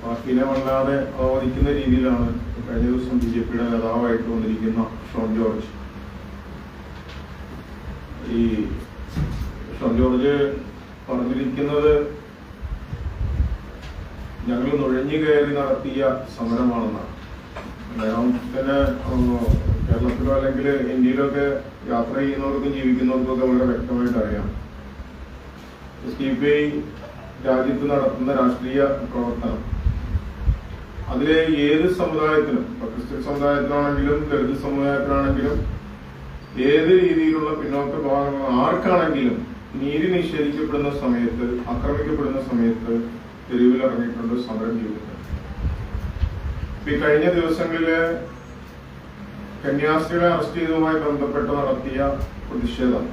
പാർട്ടിനെ വല്ലാതെ അവമതിക്കുന്ന രീതിയിലാണ് കഴിഞ്ഞ ദിവസം ബി ജെ പിയുടെ നേതാവായിട്ട് വന്നിരിക്കുന്ന ഷോൺ ജോർജ്. ഈ ഷോൺ ജോർജ് പറഞ്ഞിരിക്കുന്നത് ഞങ്ങൾ നുഴഞ്ഞു കയറി നടത്തിയ സമരമാണെന്നാണ്. അദ്ദേഹത്തിന് കേരളത്തിലോ അല്ലെങ്കിൽ ഇന്ത്യയിലൊക്കെ യാത്ര ചെയ്യുന്നവർക്കും ജീവിക്കുന്നവർക്കും ഒക്കെ വളരെ വ്യക്തമായിട്ട് അറിയാം. എസ് ഡി പി ഐ രാജ്യത്ത് നടത്തുന്ന രാഷ്ട്രീയ പ്രവർത്തനം. അതിലെ ഏത് സമുദായത്തിനും ഇപ്പൊ ക്രിസ്ത്യൻ സമുദായത്തിലാണെങ്കിലും ദളിത് സമുദായത്തിലാണെങ്കിലും ഏത് രീതിയിലുള്ള പിന്നോക്ക വിഭാഗങ്ങൾ ആർക്കാണെങ്കിലും നീതി നിഷേധിക്കപ്പെടുന്ന സമയത്ത് ആക്രമിക്കപ്പെടുന്ന സമയത്ത് തെരുവിലിറങ്ങിയിട്ടുണ്ട് സമരം ചെയ്തിട്ടുണ്ട് ഈ കഴിഞ്ഞ ദിവസങ്ങളിൽ കന്യാസ്ത്രീകളെ അറസ്റ്റ് ചെയ്തതുമായി ബന്ധപ്പെട്ട് നടത്തിയ പ്രതിഷേധം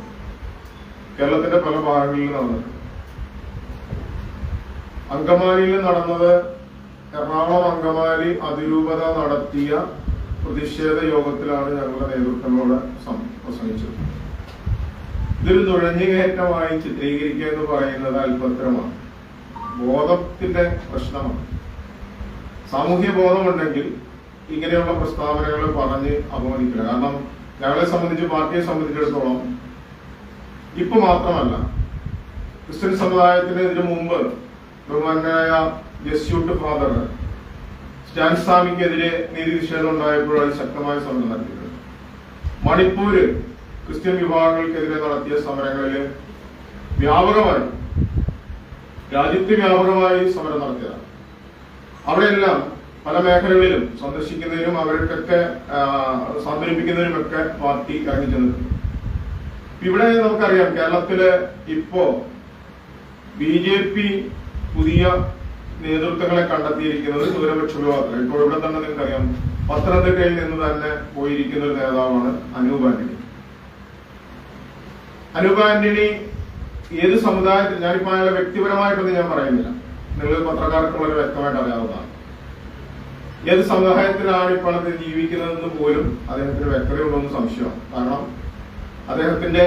കേരളത്തിന്റെ പല ഭാഗങ്ങളിലും നടന്നിട്ടുണ്ട്. അങ്കമാലിയിൽ നടന്നത് എറണാകുളം അങ്കമാലി അതിരൂപത നടത്തിയ പ്രതിഷേധ യോഗത്തിലാണ് ഞങ്ങളുടെ നേതൃത്വങ്ങളോട് പ്രസംഗിച്ചത്. ഇതൊരു നുഴഞ്ഞുകയറ്റമായി ചിത്രീകരിക്കുക എന്ന് പറയുന്നത് അല്പത്തരമാണ് ബോധത്തിന്റെ പ്രശ്നമാണ്. സാമൂഹ്യ ബോധമുണ്ടെങ്കിൽ ഇങ്ങനെയുള്ള പ്രസ്താവനകൾ പറഞ്ഞ് അപമാനിക്കില്ല. കാരണം ഞങ്ങളെ സംബന്ധിച്ച് പാർട്ടിയെ സംബന്ധിച്ചിടത്തോളം ഇപ്പൊ മാത്രമല്ല ക്രിസ്ത്യൻ സമുദായത്തിന് ഇതിനു മുമ്പ് ബഹുമാനായ ജസ്യൂട്ട് ഫാദർ സ്റ്റാൻ സ്വാമിക്കെതിരെ നീതി നിഷേധം ഉണ്ടായപ്പോഴാണ് ശക്തമായ സമരം നടത്തിയിട്ടുണ്ട് മണിപ്പൂര് ക്രിസ്ത്യൻ വിഭാഗങ്ങൾക്കെതിരെ നടത്തിയ സമരങ്ങളിൽ വ്യാപകമായി രാജ്യത്ത് വ്യാപകമായി സമരം നടത്തിയതാണ്. അവിടെയെല്ലാം പല മേഖലകളിലും സന്ദർശിക്കുന്നതിനും അവർക്കൊക്കെ ആ, സാന്ത്വനിപ്പിക്കുന്നതിനുമൊക്കെ പാർട്ടി ഇറങ്ങി ചെന്നിട്ടുണ്ട് ഇവിടെ നമുക്കറിയാം കേരളത്തിൽ ഇപ്പോ ബി ജെ പി പുതിയ നേതൃത്വങ്ങളെ കണ്ടെത്തിയിരിക്കുന്നത് ന്യൂനപക്ഷ വിഭാഗത്തിൽ ഇപ്പോൾ ഇവിടെ തന്നെ നിങ്ങൾക്കറിയാം പത്തനംതിട്ടയിൽ നിന്ന് തന്നെ പോയിരിക്കുന്ന ഒരു നേതാവാണ് അനൂപ് ആന്റണി. അനൂപ് ആന്റണി ഏത് സമുദായത്തിൽ ഞാനിപ്പോ അയാളെ വ്യക്തിപരമായിട്ടൊന്നും ഞാൻ പറയുന്നില്ല. നിങ്ങൾ പത്രക്കാർക്ക് വളരെ വ്യക്തമായിട്ട് അറിയാവുന്നതാണ്. ഏത് സമുദായത്തിലാണ് ഇപ്പോൾ അത് ജീവിക്കുന്നതെന്ന് പോലും അദ്ദേഹത്തിന് വ്യക്തതയുണ്ടെന്ന് സംശയമാണ്. കാരണം അദ്ദേഹത്തിന്റെ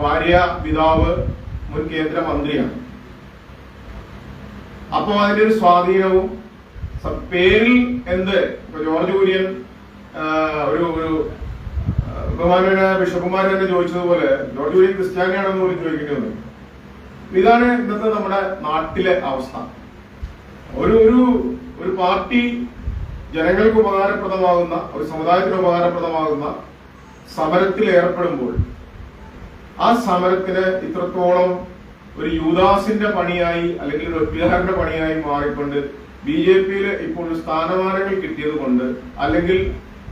ഭാര്യ പിതാവ് മുൻ കേന്ദ്രമന്ത്രിയാണ്. അപ്പോ അതിന്റെ ഒരു സ്വാധീനവും പേരിൽ എന്ത്? ജോർജ് കുര്യൻ ഒരു ഒരു ബഹുമാനായ ബിഷപ്പുമാർ തന്നെ ചോദിച്ചതുപോലെ ജോർജ് കുര്യൻ ക്രിസ്ത്യാനിയാണെന്ന് പോലും ചോദിക്കേണ്ടി വന്നു. ഇതാണ് ഇന്നത്തെ നമ്മുടെ നാട്ടിലെ അവസ്ഥ. ഒരു ഒരു ഒരു പാർട്ടി ജനങ്ങൾക്ക് ഉപകാരപ്രദമാകുന്ന ഒരു സമുദായത്തിന് ഉപകാരപ്രദമാകുന്ന സമരത്തിൽ ഏർപ്പെടുമ്പോൾ ആ സമരത്തിന് ഇത്രത്തോളം ഒരു യൂദാസിന്റെ പണിയായി അല്ലെങ്കിൽ ഒരു ഒറ്റുകാരന്റെ പണിയായി മാറിക്കൊണ്ട് ബി ജെ പിയിൽ ഇപ്പോൾ സ്ഥാനമാനങ്ങൾ കിട്ടിയത് കൊണ്ട് അല്ലെങ്കിൽ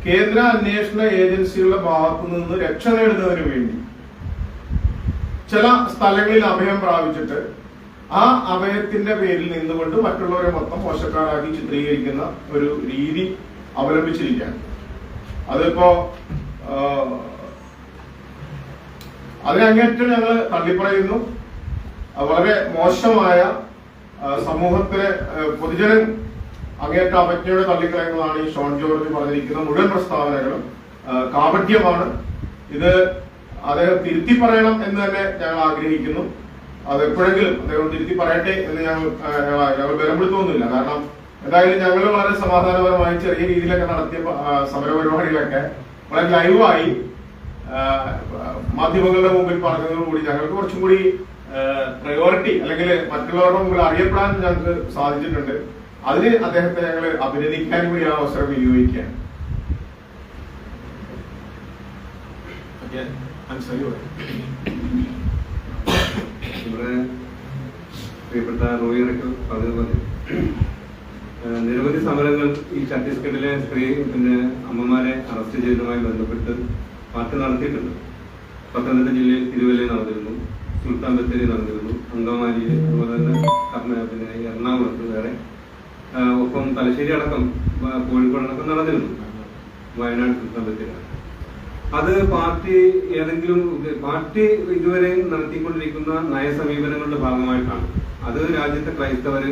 കേന്ദ്ര അന്വേഷണ ഏജൻസികളുടെ ഭാഗത്തു നിന്ന് രക്ഷ നേടുന്നതിന് വേണ്ടി ചില സ്ഥലങ്ങളിൽ അഭയം പ്രാപിച്ചിട്ട് ആ അഭയത്തിന്റെ പേരിൽ നിന്നുകൊണ്ട് മറ്റുള്ളവരെ മൊത്തം മോശക്കാരാക്കി ചിത്രീകരിക്കുന്ന ഒരു രീതി അവലംബിച്ചിരിക്കുകയാണ്. അതിപ്പോ അതിനങ്ങേറ്റം ഞങ്ങൾ തള്ളിപ്പറയുന്നു. വളരെ മോശമായ സമൂഹത്തിലെ പൊതുജനൻ അങ്ങേറ്റ അപജ്ഞയോടെ തള്ളിക്കളയുന്നതാണ് ഈ ഷോൺ ജോർജ് പറഞ്ഞിരിക്കുന്ന മുഴുവൻ പ്രസ്താവനകളും. കാപട്യമാണ്. ഇത് അദ്ദേഹം തിരുത്തി പറയണം എന്ന് തന്നെ ഞങ്ങൾ ആഗ്രഹിക്കുന്നു. അത് എപ്പോഴെങ്കിലും അദ്ദേഹം തിരുത്തി പറയട്ടെ എന്ന് ഞങ്ങൾ ഞങ്ങൾ- ബലപ്പെടുത്തുന്നില്ല കാരണം എന്തായാലും ഞങ്ങൾ വളരെ സമാധാനപരമായി ചെറിയ രീതിയിലൊക്കെ നടത്തിയ സമരപരിപാടികളൊക്കെ വളരെ ലൈവായി മാധ്യമങ്ങളുടെ മുമ്പിൽ പറഞ്ഞതോടുകൂടി ഞങ്ങൾക്ക് കുറച്ചും കൂടി പ്രയോറിറ്റി അല്ലെങ്കിൽ മറ്റുള്ളവരുടെ മുമ്പിൽ അറിയപ്പെടാൻ ഞങ്ങൾക്ക് സാധിച്ചിട്ടുണ്ട്. അതിന് അദ്ദേഹത്തെ ഞങ്ങൾ അഭിനന്ദിക്കാൻ കൂടി ആ അവസരം വിനിയോഗിക്കുകയാണ്. ഇവിടെ പ്രിയപ്പെട്ട പറഞ്ഞതുപോലെ നിരവധി സമരങ്ങൾ ഈ ഛത്തീസ്ഗഡിലെ സ്ത്രീ പിന്നെ അമ്മമാരെ അറസ്റ്റ് ചെയ്തതുമായി ബന്ധപ്പെട്ട് പാർട്ടി നടത്തിയിട്ടുണ്ട്. പത്തനംതിട്ട ജില്ലയിൽ തിരുവല്ലയിൽ നടന്നിരുന്നു. സുൽത്താൻ ബത്തേരി നടന്നിരുന്നു. അങ്കമാലിയിൽ അതുപോലെ തന്നെ പിന്നെ എറണാകുളത്ത് വേറെ. ഒപ്പം തലശ്ശേരി അടക്കം കോഴിക്കോട് അടക്കം നടന്നിരുന്നു. വയനാട് സുൽത്താൻ ബത്തേരി അത് പാർട്ടി ഏതെങ്കിലും പാർട്ടി ഇതുവരെ നടത്തിക്കൊണ്ടിരിക്കുന്ന നയസമീപനങ്ങളുടെ ഭാഗമായിട്ടാണ്. അത് രാജ്യത്തെ ക്രൈസ്തവർ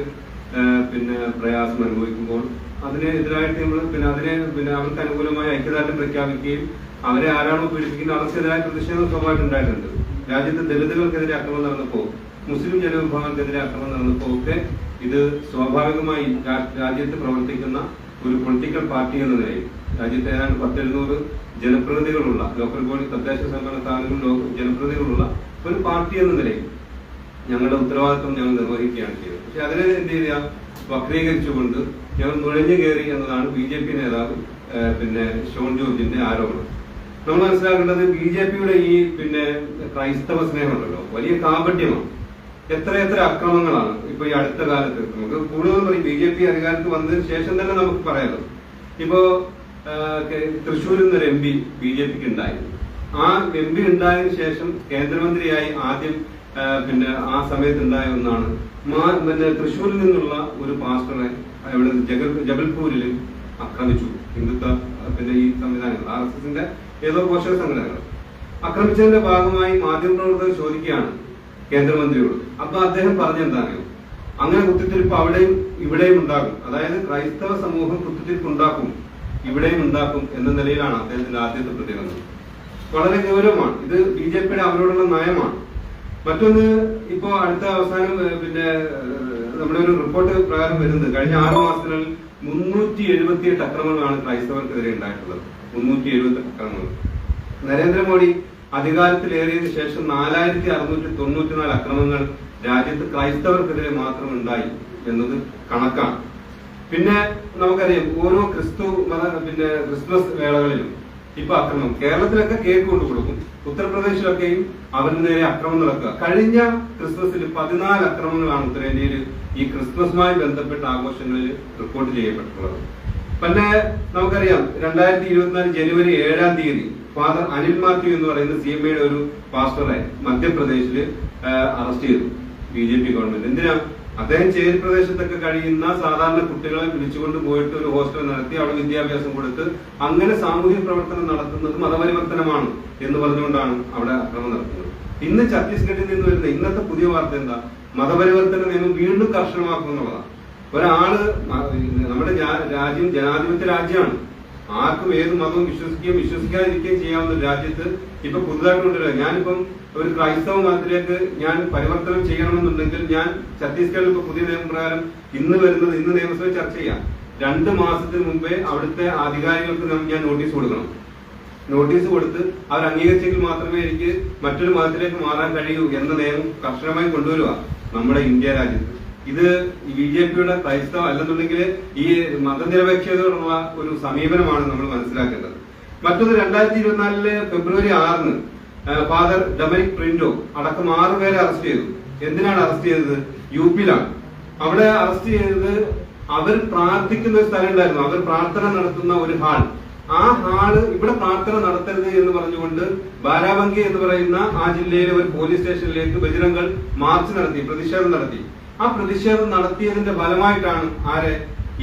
പിന്നെ പ്രയാസം അനുഭവിക്കുമ്പോൾ അതിന് എതിരായിട്ട് നമ്മൾ പിന്നെ അതിനെ പിന്നെ അവർക്ക് അനുകൂലമായ ഐക്യദാർഢ്യം പ്രഖ്യാപിക്കുകയും അവരെ ആരാണോ പീഡിപ്പിക്കുന്ന അവർക്കെതിരായ പ്രതിഷേധം സ്വാഭാവികമായിട്ട് ഉണ്ടായിട്ടുണ്ട് രാജ്യത്തെ ദളിതുകൾക്കെതിരെ അക്രമം നടന്നപ്പോൾ മുസ്ലിം ജനവിഭാഗങ്ങൾക്കെതിരെ ആക്രമണം നടന്നപ്പോൾ ഒക്കെ ഇത് സ്വാഭാവികമായി രാജ്യത്ത് പ്രവർത്തിക്കുന്ന ഒരു പൊളിറ്റിക്കൽ പാർട്ടി എന്ന നിലയിൽ രാജ്യത്ത് ഏതാണ്ട് പത്തെഴുന്നൂറ് ജനപ്രതിനിധികളുള്ള ലോക്കൽ ബോഡി തദ്ദേശ സംഘടന സ്ഥാപനങ്ങളിൽ ജനപ്രതിനിധികളുള്ള ഒരു പാർട്ടി എന്ന നിലയിൽ ഞങ്ങളുടെ ഉത്തരവാദിത്വം ഞങ്ങൾ നിർവഹിക്കുകയാണ് ചെയ്തത്. പക്ഷെ അതിനെ എന്ത് ചെയ്യുക വക്രീകരിച്ചുകൊണ്ട് ഞങ്ങൾ നുഴഞ്ഞു കയറി എന്നതാണ് ബി ജെ പി നേതാവ് പിന്നെ ഷോൺ ജോർജിന്റെ ആരോപണം. നമ്മൾ മനസ്സിലാക്കേണ്ടത് ബി ജെ പിയുടെ ഈ പിന്നെ ക്രൈസ്തവ സ്നേഹമുണ്ടല്ലോ. വലിയ കാപട്യമാണ്. എത്ര എത്ര അക്രമങ്ങളാണ് ഇപ്പൊ ഈ അടുത്ത കാലത്ത് നമുക്ക് കൂടുതൽ പറയും ബി ജെ പി അധികാരത്തിൽ വന്നതിന് ശേഷം തന്നെ നമുക്ക് പറയാലോ. ഇപ്പോ തൃശ്ശൂരിൽ നിന്നൊരു എം പി ബി ജെ പിക്ക് ഉണ്ടായിരുന്നു. ആ എം പി ഉണ്ടായതിനു ശേഷം കേന്ദ്രമന്ത്രിയായി ആദ്യം പിന്നെ ആ സമയത്ത് ഉണ്ടായ ഒന്നാണ് പിന്നെ തൃശ്ശൂരിൽ നിന്നുള്ള ഒരു പാസ്റ്ററെ അവിടെ ജബൽപൂരിൽ ആക്രമിച്ചു. ഹിന്ദുത്വ പിന്നെ ഈ സംവിധാനങ്ങൾ ആർ എസ് എസിന്റെ ഏതോ പോഷക സംഘടനകൾ. ആക്രമിച്ചതിന്റെ ഭാഗമായി മാധ്യമപ്രവർത്തകർ ചോദിക്കുകയാണ് കേന്ദ്രമന്ത്രിയോട്. അപ്പൊ അദ്ദേഹം പറഞ്ഞെന്താണെയോ അങ്ങനെ കുത്തിത്തിരിപ്പ് അവിടെയും ഇവിടെയും ഉണ്ടാകും. അതായത് ക്രൈസ്തവ സമൂഹം കുത്തിത്തിരിപ്പ് ഉണ്ടാക്കും ഇവിടെയും ഉണ്ടാക്കും എന്ന നിലയിലാണ് അദ്ദേഹത്തിന്റെ ആദ്യത്തെ പ്രതികരണം. വളരെ ഗൗരവമാണ്. ഇത് ബി ജെ പിയുടെ അവരോടുള്ള നയമാണ്. മറ്റൊന്ന് ഇപ്പോ അടുത്ത അവസാനം പിന്നെ നമ്മുടെ ഒരു റിപ്പോർട്ട് പ്രകാരം വരുന്നത് കഴിഞ്ഞ ആറു മാസത്തിനുള്ളിൽ മുന്നൂറ്റി എഴുപത്തിയെട്ട് അക്രമങ്ങളാണ് ക്രൈസ്തവർക്കെതിരെ ഉണ്ടായിട്ടുള്ളത്. മുന്നൂറ്റി എഴുപത്തി അക്രമങ്ങൾ നരേന്ദ്രമോദി അധികാരത്തിലേറിയതിനു ശേഷം നാലായിരത്തി അറുന്നൂറ്റി തൊണ്ണൂറ്റിനാല് അക്രമങ്ങൾ രാജ്യത്ത് ക്രൈസ്തവർക്കെതിരെ മാത്രം ഉണ്ടായി എന്നത് കണക്കാണ്. പിന്നെ നമുക്കറിയാം ഓരോ ക്രിസ്തു മത പിന്നെ ക്രിസ്മസ് വേളകളിലും ഇപ്പൊ അക്രമം. കേരളത്തിലൊക്കെ കേക്ക് കൊണ്ടു കൊടുക്കും. ഉത്തർപ്രദേശിലൊക്കെയും അവന് നേരെ അക്രമം നടക്കുക. കഴിഞ്ഞ ക്രിസ്മസിൽ പതിനാല് അക്രമങ്ങളാണ് ഉത്തരേന്ത്യയിൽ ഈ ക്രിസ്മസുമായി ബന്ധപ്പെട്ട ആഘോഷങ്ങളിൽ റിപ്പോർട്ട് ചെയ്യപ്പെട്ടിട്ടുള്ളത്. പിന്നെ നമുക്കറിയാം രണ്ടായിരത്തി ഇരുപത്തിനാല് ജനുവരി ഏഴാം തീയതി ഫാദർ അനിൽ മാത്യു എന്ന് പറയുന്ന സി എം ഐയുടെ ഒരു പാസ്റ്ററെ മധ്യപ്രദേശിൽ അറസ്റ്റ് ചെയ്തു ബി ജെ പി ഗവൺമെന്റ്. എന്തിനാ? അദ്ദേഹം ചേരി പ്രദേശത്തൊക്കെ കഴിയുന്ന സാധാരണ കുട്ടികളെ വിളിച്ചുകൊണ്ട് പോയിട്ട് ഒരു ഹോസ്റ്റൽ നടത്തി അവിടെ വിദ്യാഭ്യാസം കൊടുത്ത് അങ്ങനെ സാമൂഹിക പ്രവർത്തനം നടത്തുന്നത് മതപരിവർത്തനമാണ് എന്ന് പറഞ്ഞുകൊണ്ടാണ് അവിടെ അക്രമം നടത്തുന്നത് ഇന്ന് ഛത്തീസ്ഗഡിൽ നിന്ന് വരുന്ന ഇന്നത്തെ പുതിയ വാർത്ത എന്താ? മതപരിവർത്തന നിയമം വീണ്ടും കർശനമാക്കും എന്നുള്ളതാണ്. ഒരാൾ നമ്മുടെ രാജ്യം ജനാധിപത്യ രാജ്യമാണ്. ആർക്കും ഏത് മതവും വിശ്വസിക്കുകയും വിശ്വസിക്കാതിരിക്കുകയും ചെയ്യാവുന്ന ഒരു രാജ്യത്ത് ഇപ്പൊ പുതുതായിട്ട് കൊണ്ടുവരിക ഞാനിപ്പം ഒരു ക്രൈസ്തവ മതത്തിലേക്ക് ഞാൻ പരിവർത്തനം ചെയ്യണമെന്നുണ്ടെങ്കിൽ ഞാൻ ഛത്തീസ്ഗഡിൽ ഇപ്പൊ പുതിയ നിയമപ്രകാരം ഇന്ന് വരുന്നത് ഇന്ന് നിയമസഭ ചർച്ച ചെയ്യാം. രണ്ട് മാസത്തിന് മുമ്പേ അവിടുത്തെ അധികാരികൾക്ക് ഞാൻ നോട്ടീസ് കൊടുക്കണം. നോട്ടീസ് കൊടുത്ത് അവർ അംഗീകരിച്ചെങ്കിൽ മാത്രമേ എനിക്ക് മറ്റൊരു മതത്തിലേക്ക് മാറാൻ കഴിയൂ എന്ന നിയമം കർശനമായി കൊണ്ടുവരിക നമ്മുടെ ഇന്ത്യ രാജ്യത്ത്. ഇത് ബി ജെ പിയുടെ ക്രൈസ്തവ അല്ലെന്നുണ്ടെങ്കിൽ ഈ മതനിരപേക്ഷതയുള്ള ഒരു സമീപനമാണ് നമ്മൾ മനസ്സിലാക്കേണ്ടത്. മറ്റൊന്ന് രണ്ടായിരത്തി ഇരുപത്തിനാലിൽ ഫെബ്രുവരി ആറിന് ഫാദർ ഡൊമിനിക് പ്രിന്റോ അടക്കം ആറ് പേരെ അറസ്റ്റ് ചെയ്തു. എന്തിനാണ് അറസ്റ്റ് ചെയ്തത്? യു പിയിലാണ്. അവിടെ അറസ്റ്റ് ചെയ്തത് അവർ പ്രാർത്ഥിക്കുന്ന ഒരു സ്ഥലം ഉണ്ടായിരുന്നു അവർ പ്രാർത്ഥന നടത്തുന്ന ഒരു ഹാൾ. ആ ഹാൾ ഇവിടെ പ്രാർത്ഥന നടത്തരുത് എന്ന് പറഞ്ഞുകൊണ്ട് ബാരാബങ്കി എന്ന് പറയുന്ന ആ ജില്ലയിലെ ഒരു പോലീസ് സ്റ്റേഷനിലേക്ക് ബജരംഗൾ മാർച്ച് നടത്തി പ്രതിഷേധം നടത്തി. ആ പ്രതിഷേധം നടത്തിയതിന്റെ ഫലമായിട്ടാണ് ആരെ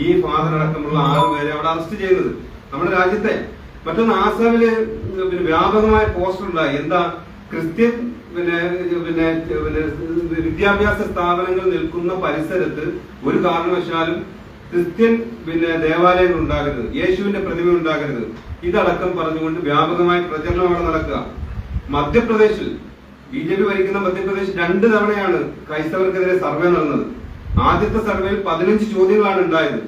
ഈ ഫാദർ അടക്കമുള്ള ആറുപേരെ അവിടെ അറസ്റ്റ് ചെയ്യുന്നത്. നമ്മുടെ രാജ്യത്തെ മറ്റൊന്ന് ആസാമിൽ പിന്നെ വ്യാപകമായ പോസ്റ്റർ ഉണ്ടായി. എന്താ? ക്രിസ്ത്യൻ പിന്നെ പിന്നെ പിന്നെ വിദ്യാഭ്യാസ സ്ഥാപനങ്ങൾ നിൽക്കുന്ന പരിസരത്ത് ഒരു കാരണവശാലും ക്രിസ്ത്യൻ പിന്നെ ദേവാലയങ്ങൾ ഉണ്ടാകരുത്. യേശുവിന്റെ പ്രതിമ ഉണ്ടാകരുത്. ഇതടക്കം പറഞ്ഞുകൊണ്ട് വ്യാപകമായ പ്രചരണം അവിടെ നടക്കുക. മധ്യപ്രദേശിൽ ബി ജെ പി ഭരിക്കുന്ന മധ്യപ്രദേശ് രണ്ട് തവണയാണ് ക്രൈസ്തവർക്കെതിരെ സർവേ നടന്നത്. ആദ്യത്തെ സർവേയിൽ പതിനഞ്ച് ചോദ്യങ്ങളാണ് ഉണ്ടായത്.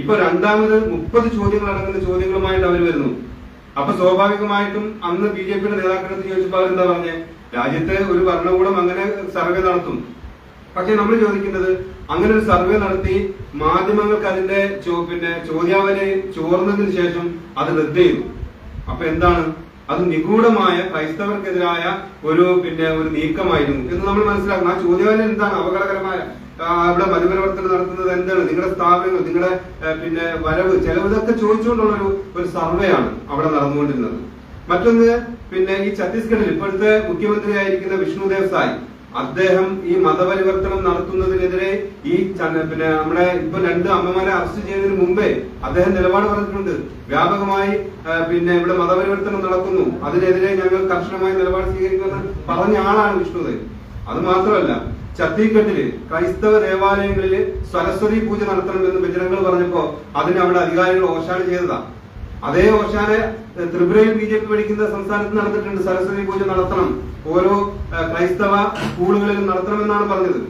ഇപ്പൊ രണ്ടാമത് മുപ്പത് ചോദ്യങ്ങൾ അടങ്ങുന്ന ചോദ്യങ്ങളുമായിട്ട് അവർ വരുന്നു. അപ്പൊ സ്വാഭാവികമായിട്ടും അന്ന് ബി ജെ പിയുടെ നേതാക്കളെടുത്ത് ചോദിച്ചപ്പോൾ അവരെന്താ പറഞ്ഞേ? രാജ്യത്തെ ഒരു ഭരണകൂടം അങ്ങനെ സർവേ നടത്തും. പക്ഷെ നമ്മൾ ചോദിക്കുന്നത് അങ്ങനെ ഒരു സർവേ നടത്തി മാധ്യമങ്ങൾക്ക് അതിന്റെ പിന്നെ ചോദ്യാവലി ചോർന്നതിന് ശേഷം അത് റദ്ദ് ചെയ്തു. അപ്പൊ എന്താണ്? അത് നിഗൂഢമായ ക്രൈസ്തവർക്കെതിരായ ഒരു പിന്നെ ഒരു നീക്കമായിരുന്നു എന്ന് നമ്മൾ മനസ്സിലാക്കണം. ആ ചോദ്യം എന്താണ്? അപകടകരമായ അവിടെ മതപരിവർത്തനം നടത്തുന്നത് എന്താണ്? നിങ്ങളുടെ സ്ഥാപനങ്ങൾ നിങ്ങളുടെ പിന്നെ വരവ് ചെലവ് ഇതൊക്കെ ചോദിച്ചുകൊണ്ടുള്ള ഒരു ഒരു സർവേ ആണ് അവിടെ നടന്നുകൊണ്ടിരുന്നത്. മറ്റൊന്ന് പിന്നെ ഈ ഛത്തീസ്ഗഡിൽ ഇപ്പോഴത്തെ മുഖ്യമന്ത്രിയായിരിക്കുന്ന വിഷ്ണുദേവ് സായ് അദ്ദേഹം ഈ മതപരിവർത്തനം നടത്തുന്നതിനെതിരെ ഈ പിന്നെ നമ്മുടെ ഇപ്പൊ രണ്ട് അമ്മമാരെ അറസ്റ്റ് ചെയ്യുന്നതിന് മുമ്പേ അദ്ദേഹം നിലപാട് പറഞ്ഞിട്ടുണ്ട്. വ്യാപകമായി പിന്നെ ഇവിടെ മതപരിവർത്തനം നടക്കുന്നു. അതിനെതിരെ ഞങ്ങൾ കർശനമായ നിലപാട് സ്വീകരിക്കുമെന്ന് പറഞ്ഞ ആളാണ് വിഷ്ണുദേവ്. അത് മാത്രമല്ല ഛത്തീസ്ഗഡിൽ ക്രൈസ്തവ ദേവാലയങ്ങളിൽ സരസ്വതി പൂജ നടത്തണമെന്ന് ബജരംഗൾ പറഞ്ഞപ്പോ അതിന് അവിടെ അധികാരികൾ ഓശാട് ചെയ്തതാ. അതേ ഓശാന ത്രിപുരയിൽ ബി ജെ പി ഭരിക്കുന്ന സംസ്ഥാനത്ത് നടന്നിട്ടുണ്ട്. സരസ്വതി പൂജ നടത്തണം. ഓരോ ക്രൈസ്തവ സ്കൂളുകളിലും നടത്തണമെന്നാണ് പറഞ്ഞത്.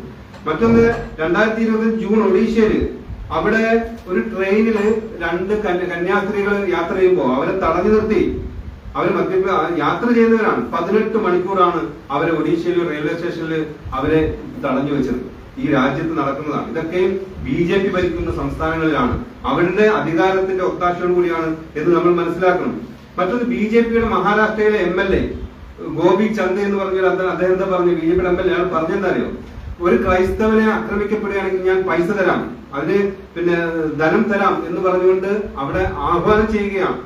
മറ്റൊന്ന് രണ്ടായിരത്തി ഇരുപത് ജൂൺ ഒഡീഷയിൽ അവിടെ ഒരു ട്രെയിനിൽ രണ്ട് കന്യ- കന്യാസ്ത്രീകൾ യാത്ര ചെയ്യുമ്പോൾ അവരെ തടഞ്ഞു നിർത്തി. അവർ മദ്യപ യാത്ര ചെയ്യുന്നവരാണ്. പതിനെട്ട് മണിക്കൂറാണ് അവരെ ഒഡീഷയിൽ റെയിൽവേ സ്റ്റേഷനിൽ അവരെ തടഞ്ഞു വെച്ചത്. ഈ രാജ്യത്ത് നടക്കുന്നതാണ്. ഇതൊക്കെ ബി ജെ പി ഭരിക്കുന്ന സംസ്ഥാനങ്ങളിലാണ്. അവരുടെ അധികാരത്തിന്റെ ഒത്താശയോട് കൂടിയാണ് എന്ന് നമ്മൾ മനസ്സിലാക്കണം. മറ്റൊന്ന് ബി ജെ പിയുടെ മഹാരാഷ്ട്രയിലെ M L A Gopi Chand എന്ന് പറഞ്ഞ അദ്ദേഹം എന്താ പറഞ്ഞു? ബി ജെ പിയുടെ എം എൽ എ അയാൾ പറഞ്ഞെന്താറിയോ ഒരു ക്രൈസ്തവനെ ആക്രമിക്കപ്പെടുകയാണെങ്കിൽ ഞാൻ പൈസ തരാം. അതിന് പിന്നെ ധനം തരാം എന്ന് പറഞ്ഞുകൊണ്ട് അവിടെ ആഹ്വാനം ചെയ്യുകയാണ്.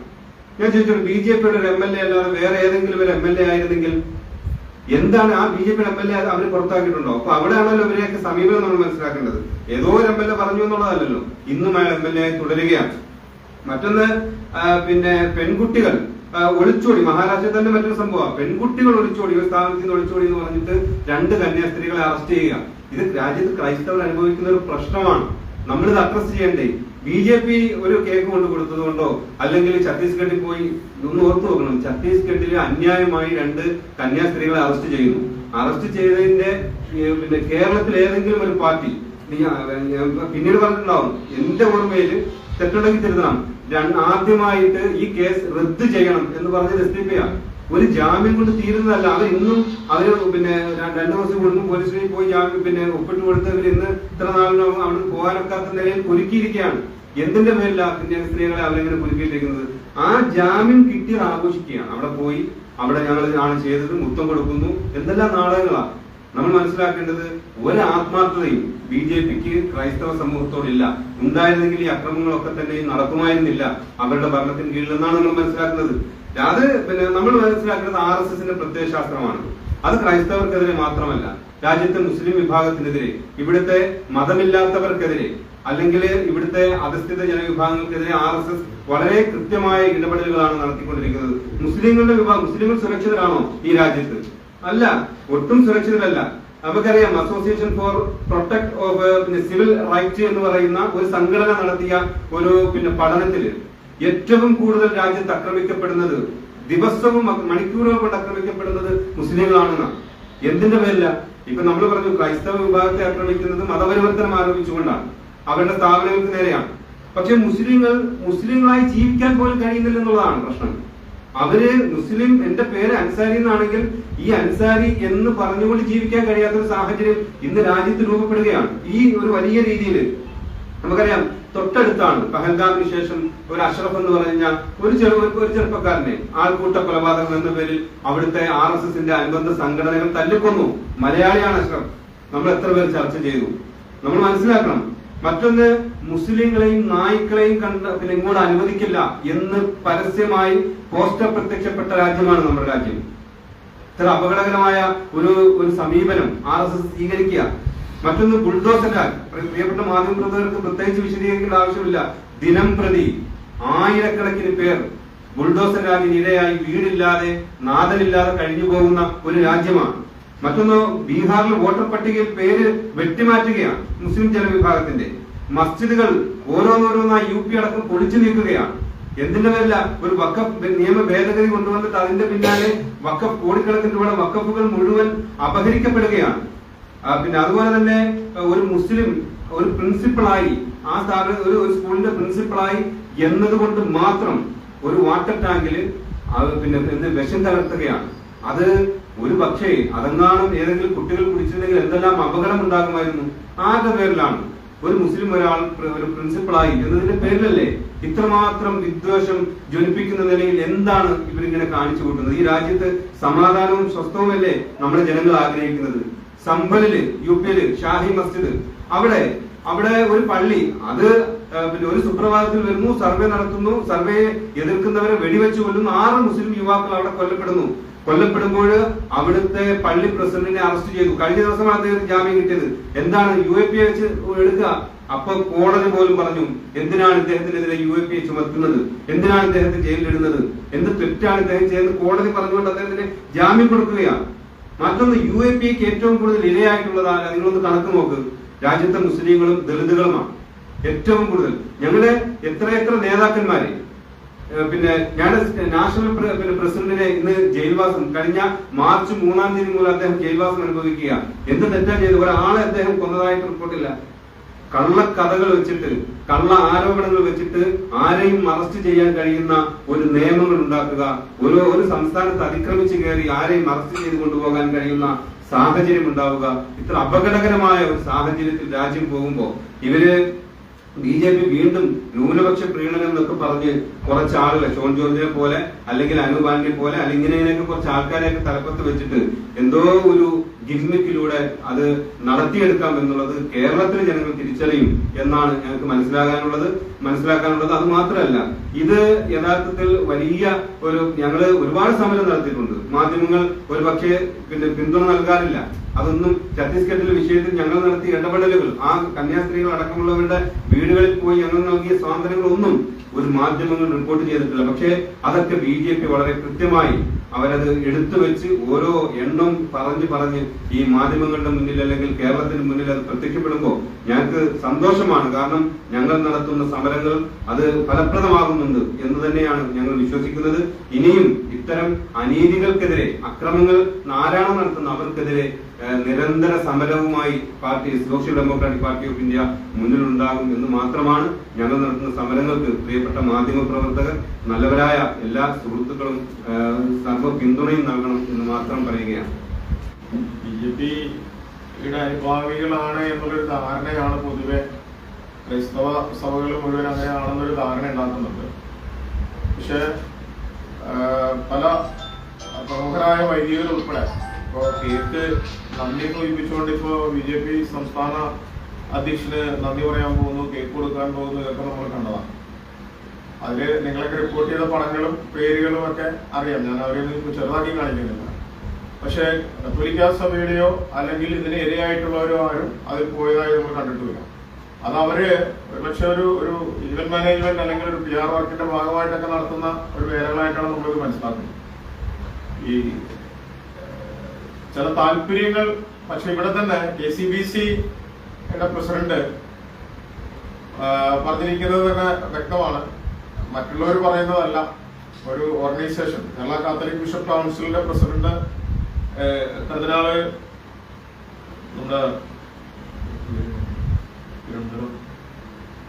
ഞാൻ ചോദിച്ചു ബി ജെ പിയുടെ ഒരു എം എൽ എ അല്ലാതെ വേറെ ഏതെങ്കിലും ഒരു എം എൽ എ ആയിരുന്നെങ്കിൽ എന്താണ് ആ ബി ജെ പിയുടെ എം എൽ എ അവർ പുറത്താക്കിയിട്ടുണ്ടോ? അപ്പൊ അവിടെയാണല്ലോ അവരെയൊക്കെ സമീപനം നമ്മൾ മനസ്സിലാക്കേണ്ടത്. ഏതോ ഒരു എം എൽ എ പറഞ്ഞു എന്നുള്ളതല്ലല്ലോ. ഇന്നും അയാൾ എം എൽ എ തുടരുകയാണ്. മറ്റൊന്ന് പിന്നെ പെൺകുട്ടികൾ ഒളിച്ചോടി. മഹാരാഷ്ട്രയിൽ തന്നെ മറ്റൊരു സംഭവമാണ്. പെൺകുട്ടികൾ ഒളിച്ചോടി ഒരു സ്ഥാപനത്തിൽ നിന്ന് ഒളിച്ചോടി എന്ന് പറഞ്ഞിട്ട് രണ്ട് കന്യാസ്ത്രീകളെ അറസ്റ്റ് ചെയ്യുക ഇത് രാജ്യത്ത് ക്രൈസ്തവർ അനുഭവിക്കുന്ന ഒരു പ്രശ്നമാണ്. നമ്മളിത് അഡ്രസ് ചെയ്യണ്ടേ? ബി ജെ പി ഒരു കേക്ക് കൊണ്ട് കൊടുത്തത് കൊണ്ടോ അല്ലെങ്കിൽ ഛത്തീസ്ഗഡിൽ പോയി ഒന്ന് ഓർത്തു നോക്കണം. ഛത്തീസ്ഗഡിൽ അന്യായമായി രണ്ട് കന്യാസ്ത്രീകളെ അറസ്റ്റ് ചെയ്യുന്നു. അറസ്റ്റ് ചെയ്തതിന്റെ പിന്നെ കേരളത്തിൽ ഏതെങ്കിലും ഒരു പാർട്ടി പിന്നീട് പറഞ്ഞിട്ടുണ്ടാവും. എന്റെ ഓർമ്മയിൽ തെറ്റുണ്ടെങ്കിൽ തിരുത്തണം. ആദ്യമായിട്ട് ഈ കേസ് റദ്ദ് ചെയ്യണം എന്ന് പറഞ്ഞത് എസ് ഡി പി ഒരു ജാമ്യം കൊണ്ട് തീരുന്നതല്ല. അവർ ഇന്നും അവർ പിന്നെ രണ്ടു ദിവസം കൂടുമ്പോൾ പോലീസ് പോയി ജാമ്യം പിന്നെ ഒപ്പിട്ട് കൊടുത്ത് അവർ ഇന്ന് ഇത്ര നാളിനും അവിടെ പോകാനൊക്കാത്ത നിലയിൽ കുരുക്കിയിരിക്കുകയാണ് എന്തിന്റെ പേരിലാണ് ഇന്ത്യൻ സ്ത്രീകളെ അവരെങ്ങനെ പുതുക്കിയിട്ടിരിക്കുന്നത്? ആ ജാമ്യം കിട്ടിയത് ആഘോഷിക്കുകയാണ്. അവിടെ പോയി അവിടെ ഞങ്ങൾ ആണ് ചെയ്തത് മുത്തം കൊടുക്കുന്നു എന്തെല്ലാം നാടകങ്ങളാണ് നമ്മൾ മനസ്സിലാക്കേണ്ടത് ഒരു ആത്മാർത്ഥതയും ബി ജെ പിക്ക് ക്രൈസ്തവ സമൂഹത്തോടില്ല. ഉണ്ടായിരുന്നെങ്കിൽ ഈ അക്രമങ്ങളൊക്കെ തന്നെ നടക്കുമായിരുന്നില്ല അവരുടെ ഭരണത്തിന് കീഴിൽ എന്നാണ് നമ്മൾ മനസ്സിലാക്കുന്നത്. അത് പിന്നെ നമ്മൾ മനസ്സിലാക്കുന്നത് ആർ എസ് എസിന്റെ പ്രത്യയശാസ്ത്രമാണ്. അത് ക്രൈസ്തവർക്കെതിരെ മാത്രമല്ല രാജ്യത്തെ മുസ്ലിം വിഭാഗത്തിനെതിരെ ഇവിടുത്തെ മതമില്ലാത്തവർക്കെതിരെ അല്ലെങ്കിൽ ഇവിടുത്തെ അധസ്ഥിത ജനവിഭാഗങ്ങൾക്കെതിരെ ആർ എസ് എസ് വളരെ കൃത്യമായ ഇടപെടലുകളാണ് നടത്തിക്കൊണ്ടിരിക്കുന്നത്. മുസ്ലിങ്ങളുടെ വിഭാഗം മുസ്ലിങ്ങൾ സുരക്ഷിതരാണോ ഈ രാജ്യത്ത്? അല്ല ഒട്ടും സുരക്ഷിതരല്ല. നമുക്കറിയാം അസോസിയേഷൻ ഫോർ പ്രൊട്ടക്ട് ഓഫ് പിന്നെ സിവിൽ റൈറ്റ് എന്ന് പറയുന്ന ഒരു സംഘടന നടത്തിയ ഒരു പിന്നെ പഠനത്തിൽ ഏറ്റവും കൂടുതൽ രാജ്യത്ത് ആക്രമിക്കപ്പെടുന്നത് ദിവസവും മണിക്കൂറുകൾ കൊണ്ട് ആക്രമിക്കപ്പെടുന്നത് മുസ്ലിങ്ങളാണെന്നാണ്. എന്തിന്റെ പേരില്ല ഇപ്പൊ നമ്മൾ പറഞ്ഞു ക്രൈസ്തവ വിഭാഗത്തെ ആക്രമിക്കുന്നത് മതപരിവർത്തനം ആരോപിച്ചുകൊണ്ടാണ്. അവരുടെ സ്ഥാപനങ്ങൾക്ക് നേരെയാണ്. പക്ഷെ മുസ്ലിങ്ങൾ മുസ്ലിങ്ങളായി ജീവിക്കാൻ പോലും കഴിയുന്നില്ല എന്നുള്ളതാണ് പ്രശ്നം. അവർ മുസ്ലിം എന്റെ പേര് അൻസാരി എന്നാണെങ്കിൽ ഈ അൻസാരി എന്ന് പറഞ്ഞുകൊണ്ട് ജീവിക്കാൻ കഴിയാത്ത ഒരു സാഹചര്യം ഇന്ന് രാജ്യത്ത് രൂപപ്പെടുകയാണ്. ഈ ഒരു വലിയ രീതിയിൽ നമുക്കറിയാം തൊട്ടടുത്താണ് പഹൽഗാമിന് ശേഷം ഒരു അഷ്റഫ് എന്ന് പറഞ്ഞ ഒരു ചെറു ഒരു ചെറുപ്പക്കാരനെ ആൾക്കൂട്ട കൊലപാതകം എന്ന പേരിൽ അവിടുത്തെ ആർ എസ് എസിന്റെ അനുബന്ധ സംഘടനകൾ തല്ലിക്കൊന്നു. മലയാളിയാണ് അഷ്റഫ്. നമ്മൾ എത്ര പേർ ചർച്ച ചെയ്തു? നമ്മൾ മനസ്സിലാക്കണം. മറ്റൊന്ന് മുസ്ലിങ്ങളെയും നായ്ക്കളെയും കണ്ട് പിന്നെ ഇങ്ങോട്ട് അനുവദിക്കില്ല എന്ന് പരസ്യമായി പോസ്റ്റർ പ്രത്യക്ഷപ്പെട്ട രാജ്യമാണ് നമ്മുടെ രാജ്യം. ഇത്ര അപകടകരമായ ഒരു ഒരു സമീപനം ആർ എസ് എസ് സ്വീകരിക്കുക. മറ്റൊന്ന് ബുൾഡോസറ്റാൽ പ്രിയപ്പെട്ട മാധ്യമ പ്രിയപ്പെട്ട മാധ്യമപ്രവർത്തകർക്ക് പ്രത്യേകിച്ച് വിശദീകരിക്കേണ്ട ആവശ്യമില്ല. ദിനം പ്രതി ആയിരക്കണക്കിന് പേർ ബുൾഡോസറ്റാലിനിരയായി വീടില്ലാതെ നാദനില്ലാതെ കഴിഞ്ഞു പോകുന്ന ഒരു രാജ്യമാണ്. മറ്റൊന്ന് ബീഹാറിൽ വോട്ടർ പട്ടികയിൽ പേര് വെട്ടിമാറ്റുകയാണ് മുസ്ലിം ജനവിഭാഗത്തിന്റെ. മസ്ജിദുകൾ ഓരോന്നോരോന്നായി യു പി അടക്കം പൊളിച്ചു നീക്കുകയാണ്. എന്തിന്റെ പേരില? ഒരു വക്കഫ് നിയമ ഭേദഗതി കൊണ്ടുവന്നിട്ട് അതിന്റെ പിന്നാലെ വക്കഫ് കോടിക്കണക്കിന് രൂപയുടെ വക്കഫുകൾ മുഴുവൻ അപഹരിക്കപ്പെടുകയാണ്. പിന്നെ അതുപോലെ തന്നെ ഒരു മുസ്ലിം ഒരു പ്രിൻസിപ്പളായി ആ സ്ഥാപന ഒരു ഒരു സ്കൂളിന്റെ പ്രിൻസിപ്പളായി എന്നതുകൊണ്ട് മാത്രം ഒരു വാട്ടർ ടാങ്കിൽ പിന്നെ എന്ത് വിഷം കലർത്തുകയാണ് അത് ഒരു പക്ഷേ അതെങ്ങാനും ഏതെങ്കിലും കുട്ടികൾ കുടിച്ചിരുന്നെങ്കിൽ എന്തെല്ലാം അപകടം ഉണ്ടാകുമായിരുന്നു? ആരുടെ പേരിലാണ്. ഒരു മുസ്ലിം ഒരാൾ ഒരു പ്രിൻസിപ്പളായി എന്നതിന്റെ പേരിലല്ലേ? ഇത്രമാത്രം വിദ്വേഷം ജ്വലിപ്പിക്കുന്ന നിലയിൽ എന്താണ് ഇവരിങ്ങനെ കാണിച്ചു കൂട്ടുന്നത്? ഈ രാജ്യത്ത് സമാധാനവും സ്വസ്ഥവുമല്ലേ നമ്മുടെ ജനങ്ങൾ ആഗ്രഹിക്കുന്നത്? സംബലിൽ യു പിയിൽ ഷാഹി മസ്ജിദ്. അവിടെ അവിടെ ഒരു പള്ളി. അത് പിന്നെ ഒരു സുപ്രഭാതത്തിൽ വരുന്നു സർവേ നടത്തുന്നു സർവേ എതിർക്കുന്നവരെ വെടിവെച്ച് കൊല്ലുന്നു. ആറ് മുസ്ലിം യുവാക്കൾ അവിടെ കൊല്ലപ്പെടുന്നു. കൊല്ലപ്പെടുമ്പോൾ അവിടുത്തെ പള്ളി പ്രസിഡന്റിനെ അറസ്റ്റ് ചെയ്തു. കഴിഞ്ഞ ദിവസമാണ് അദ്ദേഹത്തിന് ജാമ്യം കിട്ടിയത്. എന്താണ് യു എ പി വെച്ച് എടുക്കുക? അപ്പൊ കോടതി പോലും പറഞ്ഞു എന്തിനാണ് ഇദ്ദേഹത്തിനെതിരെ യു എ പി ചുമത്തുന്നത്? എന്തിനാണ് ഇദ്ദേഹത്തെ ജയിലിലിടുന്നത്? എന്ത് തെറ്റാണ് ഇദ്ദേഹം ചെയ്യുന്നത് കോടതി പറഞ്ഞുകൊണ്ട് അദ്ദേഹത്തിന് ജാമ്യം കൊടുക്കുകയാണ് മറ്റൊന്ന് യു എ പിക്ക് ഏറ്റവും കൂടുതൽ ഇരയായിട്ടുള്ളതാണ്. നിങ്ങളൊന്ന് കണക്ക് നോക്ക്. രാജ്യത്തെ മുസ്ലിങ്ങളും ദളിതുകളുമാണ് ഏറ്റവും കൂടുതൽ. ഞങ്ങളുടെ എത്രയെത്ര നേതാക്കന്മാരെ ഏഹ് പിന്നെ ഞാൻ നാഷണൽ പിന്നെ പ്രസിഡന്റിനെ ഇന്ന് ജയിൽവാസം കഴിഞ്ഞ മാർച്ച് മൂന്നാം തീയതി മുതൽ അദ്ദേഹം ജയിൽവാസം അനുഭവിക്കുക എന്ത് തെറ്റാ ചെയ്തു ഒരാളെ അദ്ദേഹം കൊന്നതായിട്ട് റിപ്പോർട്ടില്ല കള്ള കഥകൾ വെച്ചിട്ട് കള്ള ആരോപണങ്ങൾ വെച്ചിട്ട് ആരെയും അറസ്റ്റ് ചെയ്യാൻ കഴിയുന്ന ഒരു നിയമങ്ങൾ ഉണ്ടാക്കുക ഒരു ഒരു സംസ്ഥാനത്ത് അതിക്രമിച്ച് കയറി ആരെയും അറസ്റ്റ് ചെയ്ത് കൊണ്ടുപോകാൻ കഴിയുന്ന സാഹചര്യം ഉണ്ടാവുക ഇത്ര അപകടകരമായ ഒരു സാഹചര്യത്തിൽ രാജ്യം പോകുമ്പോ ഇവർ ബി ജെ പി വീണ്ടും ന്യൂനപക്ഷ പ്രീണനം എന്നൊക്കെ പറഞ്ഞ് കുറച്ച് ആളുകളെ ഷോൺ ജോർജിനെ പോലെ അല്ലെങ്കിൽ അനുപാലിനെ പോലെ അല്ലെങ്കിൽ ഇങ്ങനെയൊക്കെ കുറച്ച് ആൾക്കാരെയൊക്കെ തലപ്പത്ത് വെച്ചിട്ട് എന്തോ ഒരു ഗിമ്മിക്കിലൂടെ അത് നടത്തിയെടുക്കാം എന്നുള്ളത് കേരളത്തിലെ ജനങ്ങൾ തിരിച്ചറിയും എന്നാണ് ഞങ്ങൾക്ക് മനസ്സിലാകാനുള്ളത്. മനസ്സിലാക്കാനുള്ളത് അത് മാത്രമല്ല ഇത് യഥാർത്ഥത്തിൽ വലിയ ഒരു ഞങ്ങൾ ഒരുപാട് സമരം നടത്തിയിട്ടുണ്ട്. മാധ്യമങ്ങൾ ഒരു പക്ഷേ പിന്നെ പിന്തുണ നൽകാറില്ല. അതൊന്നും ഛത്തീസ്ഗഡിലെ വിഷയത്തിൽ ഞങ്ങൾ നടത്തിയ ഇടപെടലുകൾ ആ കന്യാസ്ത്രീകൾ അടക്കമുള്ളവരുടെ വീടുകളിൽ പോയി ഞങ്ങൾ നൽകിയ സ്വാതന്ത്ര്യങ്ങളൊന്നും ഒരു മാധ്യമങ്ങൾ റിപ്പോർട്ട് ചെയ്തിട്ടില്ല. പക്ഷേ അതൊക്കെ ബി വളരെ കൃത്യമായി അവരത് എടുത്തു വെച്ച് ഓരോ എണ്ണം പറഞ്ഞു പറഞ്ഞ് ഈ മാധ്യമങ്ങളുടെ മുന്നിൽ അല്ലെങ്കിൽ കേരളത്തിന് മുന്നിൽ അത് പ്രത്യക്ഷപ്പെടുമ്പോൾ ഞങ്ങൾക്ക് സന്തോഷമാണ്. കാരണം ഞങ്ങൾ നടത്തുന്ന സമരങ്ങൾ അത് ഫലപ്രദമാകുന്നുണ്ട് എന്ന് തന്നെയാണ് ഞങ്ങൾ വിശ്വസിക്കുന്നത്. ഇനിയും ഇത്തരം അനീതികൾക്കെതിരെ അക്രമങ്ങൾ ആരാണ് നടത്തുന്ന അവർക്കെതിരെ നിരന്തര സമരവുമായി party social democratic party of India മുന്നിലുണ്ടാകും എന്ന് മാത്രമാണ് ഞങ്ങൾ നടത്തുന്ന സമരങ്ങൾക്ക് പ്രിയപ്പെട്ട മാധ്യമ പ്രവർത്തകർ നല്ലവരായ എല്ലാ സുഹൃത്തുക്കളും സർവ പിന്തുണയും നൽകണം എന്ന് മാത്രം പറയുകയാണ്. ബി ജെ പിയുടെ അനുഭാവികളാണ് എന്നുള്ളൊരു ധാരണയാണ് പൊതുവെ ക്രൈസ്തവ സഭകൾ മുഴുവൻ അങ്ങനെയാണെന്നൊരു ധാരണ ഉണ്ടാക്കുന്നുണ്ട്. പക്ഷെ പല പ്രമുഖരായ വൈദികർ ഉൾപ്പെടെ ഇപ്പോ കേക്ക് നന്ദി സൂചിപ്പിച്ചുകൊണ്ട് ഇപ്പോ ബി ജെ പി സംസ്ഥാന അധ്യക്ഷന് നന്ദി പറയാൻ പോകുന്നു കേക്ക് കൊടുക്കാൻ പോകുന്നു ഇതൊക്കെ നമ്മൾ കണ്ടതാണ്. അതിൽ നിങ്ങളൊക്കെ റിപ്പോർട്ട് ചെയ്ത പടങ്ങളും പേരുകളും ഒക്കെ അറിയാം. ഞാൻ അവരെ ചെറുതാക്കി കാണിക്കുന്നില്ല. പക്ഷേ കത്തോലിക്ക സഭയുടെയോ അല്ലെങ്കിൽ ഇതിന് ഇരയായിട്ടുള്ളവരോ ആരും അതിൽ പോയതായി നമ്മൾ കണ്ടിട്ടില്ല. അത് അവർ ഒരുപക്ഷെ ഒരു ഒരു ഇവന്റ് മാനേജ്മെന്റ് അല്ലെങ്കിൽ ഒരു പി ആർ വർക്കിന്റെ ഭാഗമായിട്ടൊക്കെ നടത്തുന്ന ഒരു വേലകളായിട്ടാണ് നമ്മളിത് മനസ്സിലാക്കുന്നത്. ഈ ചില താല്പര്യങ്ങൾ പക്ഷെ ഇവിടെ തന്നെ K C B C president പറഞ്ഞിരിക്കുന്നത് തന്നെ വ്യക്തമാണ്. മറ്റുള്ളവർ പറയുന്നതല്ല. ഒരു ഓർഗനൈസേഷൻ കേരള കാത്തലിക് ബിഷപ്പ് കൗൺസിലിന്റെ പ്രസിഡന്റ് കർദിനാൾ നമ്മുടെ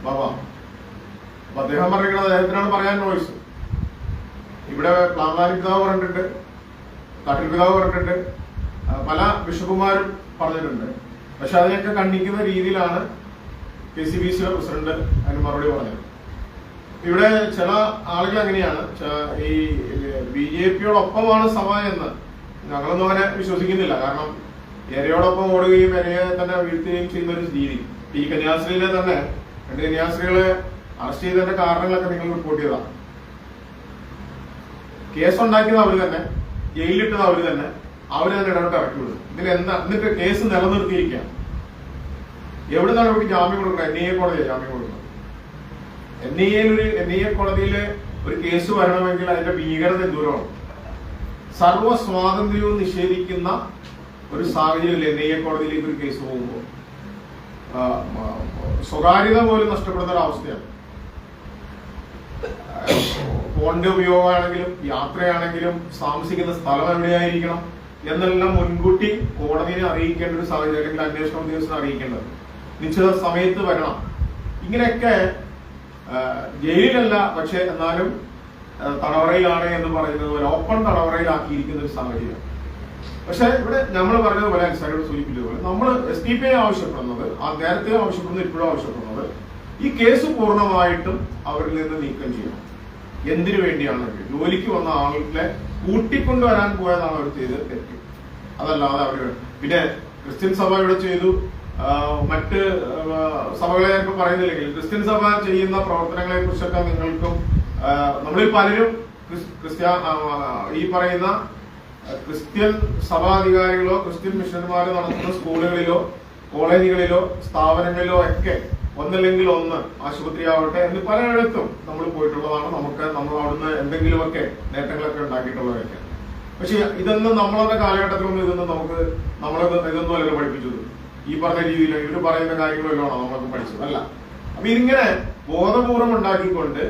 ബാബ അപ്പൊ അദ്ദേഹം പറഞ്ഞിരിക്കുന്നത് അദ്ദേഹത്തിനാണ് പറയാൻ വോയിസ് ഇവിടെ പ്ലാമാരി പിതാവ് പറഞ്ഞിട്ടുണ്ട് കാട്ടിൽ പിതാവ് പറഞ്ഞിട്ടുണ്ട് പല ബിഷപ്പുമാരും പറഞ്ഞിട്ടുണ്ട്. പക്ഷെ അതിനൊക്കെ കണ്ണിക്കുന്ന രീതിയിലാണ് കെ സി ബി സിയുടെ പ്രസിഡന്റ് അതിന് മറുപടി പറഞ്ഞത്. ഇവിടെ ചില ആളുകൾ എങ്ങനെയാണ് ഈ ബി ജെ പിയോടൊപ്പമാണ് സഭ എന്ന് ഞങ്ങളൊന്നും അങ്ങനെ വിശ്വസിക്കുന്നില്ല. കാരണം എരയോടൊപ്പം ഓടുകയും എരയെ തന്നെ വീഴ്ത്തുകയും ചെയ്യുന്ന ഒരു രീതി. ഈ കന്യാസ്ത്രീയിലെ തന്നെ രണ്ട് കന്യാസ്ത്രീകളെ അറസ്റ്റ് ചെയ്തതിന്റെ കാരണങ്ങളൊക്കെ നിങ്ങൾ റിപ്പോർട്ട് ചെയ്തതാണ് കേസ് ഉണ്ടാക്കിയത് അവർ തന്നെ ജയിലിലിട്ടത് അവർ തന്നെ അവർ തന്നെ ഇടപെട്ട് ഇറക്കി വിടും. ഇതിൽ എന്താ എന്നിട്ട് കേസ് നിലനിർത്തിയിരിക്കുക എവിടെ നിന്നാണ് ഇവർക്ക് ജാമ്യം കൊടുക്കുന്നത്? എൻ ഐ എ കോടതിയാണ് ജാമ്യം കൊടുക്കുന്നത്? എൻ ഐ എ ഒരു എൻ ഐ എ കോടതിയിൽ ഒരു കേസ് വരണമെങ്കിൽ അതിന്റെ ഭീകരത ദൂരമാണ് സർവ സ്വാതന്ത്ര്യവും നിഷേധിക്കുന്ന ഒരു സാഹചര്യം എൻ ഐ എ കോടതിയിലേക്ക് ഒരു കേസ് പോകുമ്പോൾ? സ്വകാര്യത പോലും നഷ്ടപ്പെടുന്ന ഒരു അവസ്ഥയാണ്. ഫോണിന്റെ ഉപയോഗമാണെങ്കിലും യാത്രയാണെങ്കിലും താമസിക്കുന്ന സ്ഥലം എവിടെയായിരിക്കണം എന്നെല്ലാം മുൻകൂട്ടി കോടതിയെ അറിയിക്കേണ്ട ഒരു സാഹചര്യം അല്ലെങ്കിൽ അന്വേഷണ ഉദ്യോഗസ്ഥനെ അറിയിക്കേണ്ടത്. നിശ്ചിത സമയത്ത് വരണം. ഇങ്ങനെയൊക്കെ ജയിലിലല്ല പക്ഷെ എന്നാലും തടവറയിലാണ് എന്ന് പറയുന്നത് പോലെ ഓപ്പൺ തടവറയിലാക്കിയിരിക്കുന്ന ഒരു സാഹചര്യം. പക്ഷെ ഇവിടെ നമ്മൾ പറഞ്ഞതുപോലെ അൻസാരോട് സൂചിപ്പിച്ചതുപോലെ നമ്മൾ എസ് ഡി പി ഐ ആവശ്യപ്പെടുന്നത് ആ നേരത്തെ ആവശ്യപ്പെടുന്നത് ഇപ്പോഴും ആവശ്യപ്പെടുന്നത് ഈ കേസ് പൂർണമായിട്ടും അവരിൽ നിന്ന് നീക്കം ചെയ്യണം. എന്തിനു വേണ്ടിയാണ്? ജോലിക്ക് വന്ന ആളുകളെ കൂട്ടിക്കൊണ്ടുവരാൻ പോയതാണ് അവർ ചെയ്ത് തെറ്റ്. അതല്ലാതെ അവർ പിന്നെ ക്രിസ്ത്യൻ സഭ ഇവിടെ ചെയ്തു മറ്റ് സഭകളെ ഒക്കെ പറയുന്നില്ലെങ്കിൽ ക്രിസ്ത്യൻ സഭ ചെയ്യുന്ന പ്രവർത്തനങ്ങളെ കുറിച്ചൊക്കെ നിങ്ങൾക്കും നമ്മളിൽ പലരും ക്രിസ്ത്യ ഈ പറയുന്ന ക്രിസ്ത്യൻ സഭാധികാരികളോ ക്രിസ്ത്യൻ മിഷണന്മാരോ നടത്തുന്ന സ്കൂളുകളിലോ കോളേജുകളിലോ സ്ഥാപനങ്ങളിലോ ഒക്കെ ഒന്നല്ലെങ്കിൽ ഒന്ന് ആശുപത്രി ആവട്ടെ എന്ന് പലയിടത്തും നമ്മൾ പോയിട്ടുള്ളതാണ്. നമുക്ക് നമ്മൾ അവിടുന്ന് എന്തെങ്കിലുമൊക്കെ നേട്ടങ്ങളൊക്കെ ഉണ്ടാക്കിയിട്ടുള്ളവരൊക്കെ. പക്ഷെ ഇതൊന്നും നമ്മളെന്ന കാലഘട്ടത്തിലൊന്നും ഇതൊന്നും നമുക്ക് നമ്മളെ ഇതൊന്നും അല്ലല്ലോ പഠിപ്പിച്ചത്. ഈ പറഞ്ഞ രീതിയിൽ ഇവർ പറയുന്ന കാര്യങ്ങളല്ലോ നമ്മൾക്ക് പഠിച്ചത് അല്ല? അപ്പൊ ഇതിങ്ങനെ ബോധപൂർവം ഉണ്ടാക്കിക്കൊണ്ട്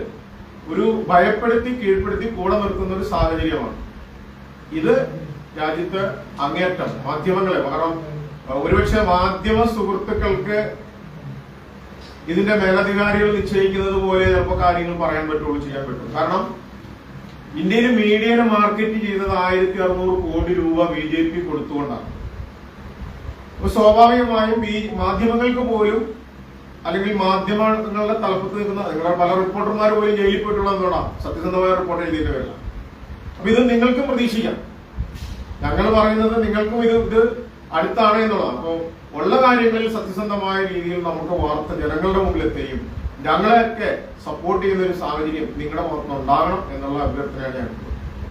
ഒരു ഭയപ്പെടുത്തി കീഴ്പ്പെടുത്തി കൂടെ നിർത്തുന്ന ഒരു സാഹചര്യമാണ്. ഇത് രാജ്യത്ത് അങ്ങേറ്റം മാധ്യമങ്ങളെ കാരണം ഒരുപക്ഷെ മാധ്യമ സുഹൃത്തുക്കൾക്ക് ഇതിന്റെ മേലധികാരികൾ നിശ്ചയിക്കുന്നത് പോലെ ചിലപ്പോൾ കാര്യങ്ങൾ പറയാൻ പറ്റുള്ളൂ ചെയ്യാൻ പറ്റും കാരണം ഇന്ത്യയിൽ മീഡിയനെ മാർക്കറ്റ് ചെയ്തത് ആയിരത്തി അറുന്നൂറ് കോടി രൂപ ബി ജെ പി കൊടുത്തുകൊണ്ടാണ്. സ്വാഭാവികമായും ഈ മാധ്യമങ്ങൾക്ക് പോലും അല്ലെങ്കിൽ മാധ്യമങ്ങളുടെ തലപ്പത്ത് നിൽക്കുന്ന നിങ്ങളുടെ പല റിപ്പോർട്ടർമാർ പോലും ജയിലിൽ പോയിട്ടുള്ള എന്തുകൊണ്ടാണ് സത്യസന്ധമായ റിപ്പോർട്ട് എഴുതിയിട്ട് വരില്ല അപ്പൊ ഇത് നിങ്ങൾക്കും പ്രതീക്ഷിക്കാം. ഞങ്ങൾ പറയുന്നത് നിങ്ങൾക്കും ഇത് ഇത് അടുത്താണ് എന്നുള്ളതാണ്. അപ്പോൾ ഉള്ള കാര്യങ്ങളിൽ സത്യസന്ധമായ രീതിയിൽ നമുക്ക് വാർത്ത ജനങ്ങളുടെ മുമ്പിൽ എത്തുകയും ഞങ്ങളെയൊക്കെ സപ്പോർട്ട് ചെയ്യുന്ന ഒരു സാഹചര്യം നിങ്ങളുടെ ഭാഗത്തുനിന്ന് ഉണ്ടാകണം എന്നുള്ള അഭ്യർത്ഥനയാണ് ഞാൻ